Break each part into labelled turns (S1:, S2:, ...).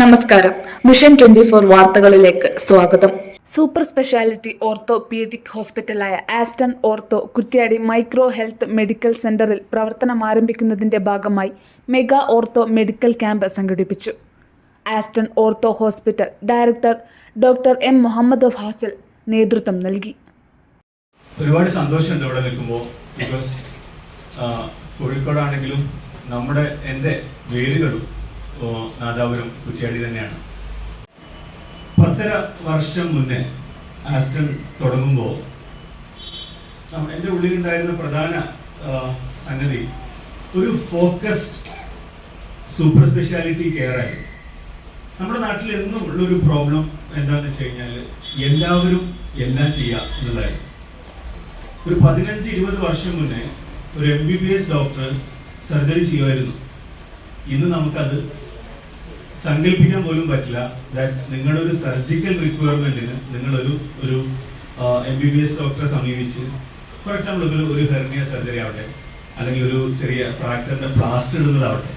S1: നമസ്കാരം. Mission twenty four വാർത്തകളിലേക്ക് സ്വാഗതം. Super speciality orthopaedic ഹോസ്പിറ്റലായ Aston ortho Kuttiady micro health medical സെന്ററിൽ പ്രവർത്തനം ആരംഭിക്കുന്നതിന്റെ ഭാഗമായി മെഗാ ഓർത്തോ മെഡിക്കൽ ക്യാമ്പ് സംഘടിപ്പിച്ചു. Aston ortho hospital director doctor M. Muhammad Fasil നേതൃത്വം നൽകി.
S2: ഒരുപാട് സന്തോഷമുണ്ട് ഇവിടെ നിൽക്കുമ്പോൾ. ബിക്കോസ് കോഴിക്കോടാണെങ്കിലും നമ്മുടെ എന്റെ വേരുകളും നാദാപുരം കുറ്റ്യാടി തന്നെയാണ്. പത്തര വർഷം മുന്നേ ആസ്റ്റൺ തുടങ്ങുമ്പോൾ എന്റെ ഉള്ളിലുണ്ടായിരുന്ന പ്രധാന സംഗതി ഒരു ഫോക്കസ്ഡ് സൂപ്പർ സ്പെഷ്യാലിറ്റി കെയർ ആയിരുന്നു. നമ്മുടെ നാട്ടിൽ എന്നും ഉള്ളൊരു പ്രോബ്ലം എന്താണെന്ന് വെച്ച് കഴിഞ്ഞാൽ എല്ലാവരും എല്ലാം ചെയ്യാം എന്നുള്ളതായിരുന്നു ഒരു പതിനഞ്ച് ഇരുപത് വർഷം മുന്നേ ഒരു M B B S doctor surgery ചെയ്യുമായിരുന്നു. ഇന്ന് നമുക്കത് സങ്കല്പിക്കാൻ പോലും പറ്റില്ല. ദാറ്റ് നിങ്ങളുടെ ഒരു സർജിക്കൽ റിക്വയർമെന്റിന് നിങ്ങളൊരു ഒരു എം ബി ബി എസ് ഡോക്ടറെ സമീപിച്ച് ഫോർ എക്സാമ്പിൾ ഒരു ഒരു ഹെർണിയ സർജറി ആവട്ടെ അല്ലെങ്കിൽ ഒരു ചെറിയ ഫ്രാക്ചറിന്റെ പ്ലാസ്റ്റർ ഇടുന്നതാവട്ടെ.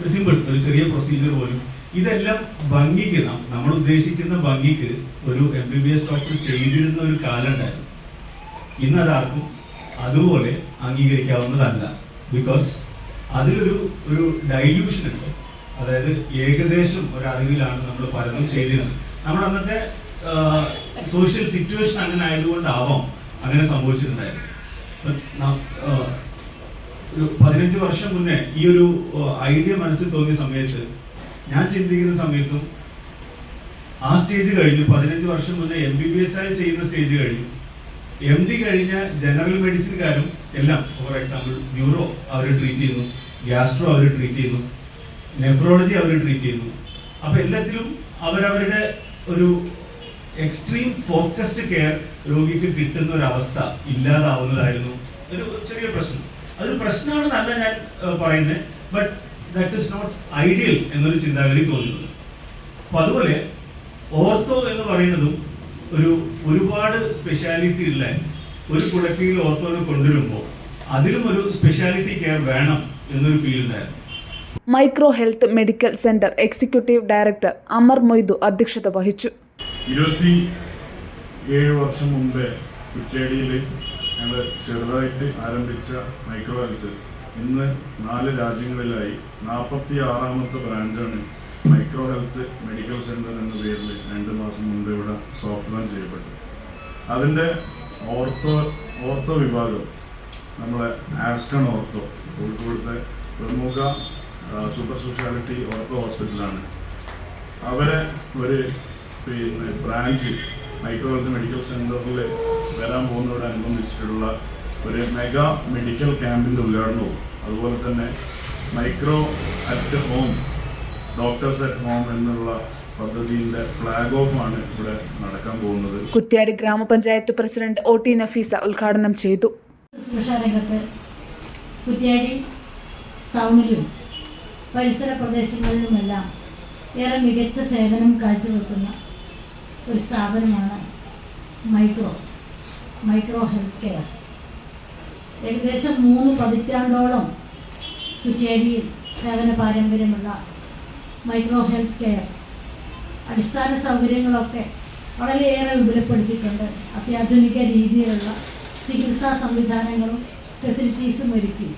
S2: ഒരു സിമ്പിൾ ഒരു ചെറിയ പ്രൊസീജിയർ പോലും. ഇതെല്ലാം ഭംഗിക്ക് നമ്മൾ ഉദ്ദേശിക്കുന്ന ഭംഗിക്ക് ഒരു M B B S doctor ചെയ്തിരുന്ന ഒരു കാലം ഉണ്ടായിരുന്നു. ഇന്ന് അതാർക്കും അതുപോലെ അംഗീകരിക്കാവുന്നതല്ല. ബിക്കോസ് അതിലൊരു ഒരു ഡൈല്യൂഷൻ ഉണ്ട്. അതായത് ഏകദേശം ഒരു അറിവിലാണ് നമ്മൾ പലതും ചെയ്തിരുന്നത്. നമ്മുടെ അന്നത്തെ സോഷ്യൽ സിറ്റുവേഷൻ അങ്ങനെ ആയതുകൊണ്ടാവാം അങ്ങനെ സംഭവിച്ചിട്ടുണ്ടായിരുന്നു ഒരു പതിനഞ്ച് വർഷം മുന്നേ ഈ ഒരു ഐഡിയ മനസ്സിൽ തോന്നിയ സമയത്ത് ഞാൻ ചിന്തിക്കുന്ന സമയത്തും ആ സ്റ്റേജ് കഴിഞ്ഞു. പതിനഞ്ച് വർഷം മുന്നേ എം ബി ബി എസ് ആയി ചെയ്യുന്ന സ്റ്റേജ് കഴിഞ്ഞു. എം ഡി കഴിഞ്ഞ ജനറൽ മെഡിസിൻകാരും എല്ലാം ഫോർ എക്സാമ്പിൾ ന്യൂറോ അവർ ട്രീറ്റ് ചെയ്യുന്നു ഗ്യാസ്ട്രോ അവർ ട്രീറ്റ് ചെയ്യുന്നു. നെഫ്രോളജി അവർ ട്രീറ്റ് ചെയ്യുന്നു അപ്പൊ എല്ലാത്തിലും അവരവരുടെ ഒരു എക്സ്ട്രീം ഫോക്കസ്ഡ് കെയർ രോഗിക്ക് കിട്ടുന്ന ഒരു അവസ്ഥ ഇല്ലാതാവുന്നതായിരുന്നു. ഒരു ചെറിയ പ്രശ്നം. അതൊരു പ്രശ്നമാണെന്നല്ല ഞാൻ പറയുന്നത് but that is not ideal എന്നൊരു ചിന്താഗതി തോന്നുന്നത് അപ്പൊ അതുപോലെ ഓർത്തോ എന്ന് പറയുന്നതും ഒരു ഒരുപാട് സ്പെഷ്യാലിറ്റി ഉള്ള ഒരു കുടക്കീഴിൽ ഓർത്തോനെ കൊണ്ടുവരുമ്പോൾ അതിലും ഒരു സ്പെഷ്യാലിറ്റി കെയർ വേണം എന്നൊരു ഫീൽ ഉണ്ടായിരുന്നു.
S1: Micro health medical centre executive director Amar Moidu അധ്യക്ഷത വഹിച്ചു.
S3: ഇരുപത്തി ഏഴ് വർഷം മുമ്പേ കുറ്റേടിയിൽ ഞങ്ങൾ ചെറുതായിട്ട് ആരംഭിച്ച മൈക്രോ ഹെൽത്ത്. ഇന്ന് നാല് രാജ്യങ്ങളിലായി നാൽപ്പത്തി ആറാമത്തെ ബ്രാഞ്ചാണ് മൈക്രോ ഹെൽത്ത് മെഡിക്കൽ സെന്റർ എന്ന പേരിൽ രണ്ട് മാസം മുമ്പ് ഇവിടെ സോഫ്റ്റ് ലോഞ്ച് ചെയ്യപ്പെട്ടു അതിന്റെ ഓർത്തോ ഓർത്തോ വിഭാഗം നമ്മളെ ആസ്റ്റൺ ഓർത്തോ കോഴിക്കോടത്തെ പ്രമുഖ സൂപ്പർ സ്പെഷ്യാലിറ്റി ഓർത്തോ ഹോസ്പിറ്റലാണ് അവരെ ഒരു പിന്നെ ബ്രാഞ്ച് മൈക്രോ ഹെൽത്ത് മെഡിക്കൽ സെന്ററിൽ വരാൻ പോകുന്നതോടനുബന്ധിച്ചിട്ടുള്ള ഒരു മെഗാ മെഡിക്കൽ ക്യാമ്പിന്റെ ഉദ്ഘാടനവും അതുപോലെ തന്നെ micro at home doctors at home എന്നുള്ള പദ്ധതിയുടെ ഫ്ലാഗ് ഓഫ് ആണ് ഇവിടെ നടക്കാൻ പോകുന്നത്.
S1: കുറ്റ്യാടി ഗ്രാമപഞ്ചായത്ത് പ്രസിഡന്റ് ഒ ടി നഫീസ ഉദ്ഘാടനം ചെയ്തു.
S4: ശുശ്രൂഷ രംഗത്ത് കുറ്റ്യാടി ടൗണിലും പരിസര പ്രദേശങ്ങളിലുമെല്ലാം ഏറെ മികച്ച സേവനം കാഴ്ചവെക്കുന്ന ഒരു സ്ഥാപനമാണ് മൈക്രോ മൈക്രോ ഹെൽത്ത് കെയർ ഏകദേശം മൂന്ന് പതിറ്റാണ്ടോളം കുറ്റ്യാടിയിൽ സേവന പാരമ്പര്യമുള്ള മൈക്രോ ഹെൽത്ത് കെയർ അടിസ്ഥാന സൗകര്യങ്ങളൊക്കെ വളരെയേറെ വിപുലപ്പെടുത്തിയിട്ടുണ്ട് അത്യാധുനിക രീതിയിലുള്ള ചികിത്സാ സംവിധാനങ്ങളും ഫെസിലിറ്റീസും ഒരുക്കി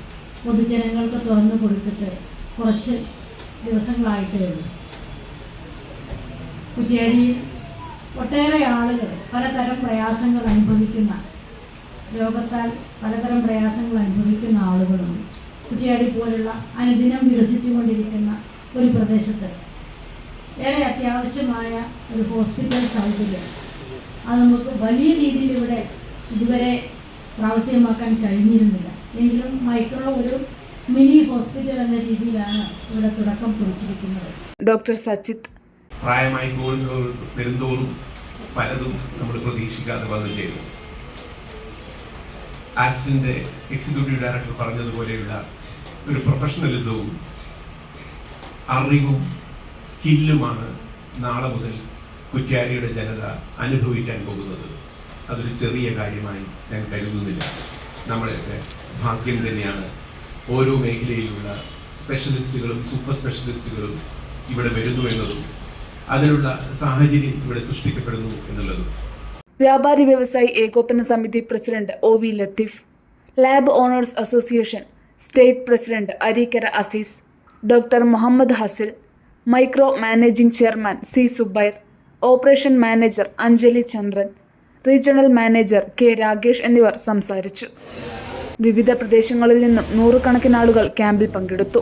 S4: പൊതുജനങ്ങൾക്ക് തുറന്നു കൊടുത്തിട്ട് കുറച്ച് ദിവസങ്ങളായിട്ടേ ഉള്ളൂ കുറ്റ്യാടിയിൽ ഒട്ടേറെ ആളുകൾ പലതരം പ്രയാസങ്ങൾ അനുഭവിക്കുന്ന രോഗത്താൽ പലതരം പ്രയാസങ്ങൾ അനുഭവിക്കുന്ന ആളുകളുണ്ട്. കുറ്റ്യാടി പോലുള്ള അനുദിനം വികസിച്ചുകൊണ്ടിരിക്കുന്ന ഒരു പ്രദേശത്ത് ഏറെ അത്യാവശ്യമായ ഒരു ഹോസ്പിറ്റൽ സൗകര്യം. അത് നമുക്ക് വലിയ രീതിയിൽ ഇവിടെ ഇതുവരെ പ്രാവർത്തികമാക്കാൻ കഴിഞ്ഞിരുന്നില്ല. എങ്കിലും മൈക്രോ ഒരു മിനി ഹോസ്പിറ്റൽ എന്ന രീതിയിലാണ് ഇവിടെ തുടക്കം കുറിച്ചിരിക്കുന്നത്.
S1: ഡോക്ടർ സച്ചിത്.
S5: പ്രായമായി വരുന്തോറും പലതും നമ്മൾ പ്രതീക്ഷിക്കാതെ വന്നു ചേരും. ആസ്റ്റിന്റെ എക്സിക്യൂട്ടീവ് ഡയറക്ടർ പറഞ്ഞതുപോലെയുള്ള ഒരു പ്രൊഫഷണലിസവും അറിവും സ്കില്ലുമാണ് നാളെ മുതൽ കുറ്റാരിയുടെ ജനത അനുഭവിക്കാൻ പോകുന്നത്. അതൊരു ചെറിയ കാര്യമായി ഞാൻ കരുതുന്നില്ല. നമ്മളെയൊക്കെ ഭാഗ്യം തന്നെയാണ് ഓരോ മേഖലയിലുള്ള സ്പെഷ്യലിസ്റ്റുകളും സൂപ്പർ സ്പെഷ്യലിസ്റ്റുകളും ഇവിടെ വരുന്നു എന്നതും അതിനുള്ള സാഹചര്യം ഇവിടെ സൃഷ്ടിക്കപ്പെടുന്നു എന്നുള്ളതും.
S1: വ്യാപാരി വ്യവസായി ഏകോപന സമിതി president O V Latheef lab owners association state president Areekkara Azeez doctor Muhammad Hasil micro managing chairman C Zubair operation manager Anjali Chandran regional manager K Rakesh എന്നിവർ സംസാരിച്ചു. വിവിധ പ്രദേശങ്ങളിൽ നിന്നും നൂറുകണക്കിന് ആളുകൾ ക്യാമ്പിൽ പങ്കെടുത്തു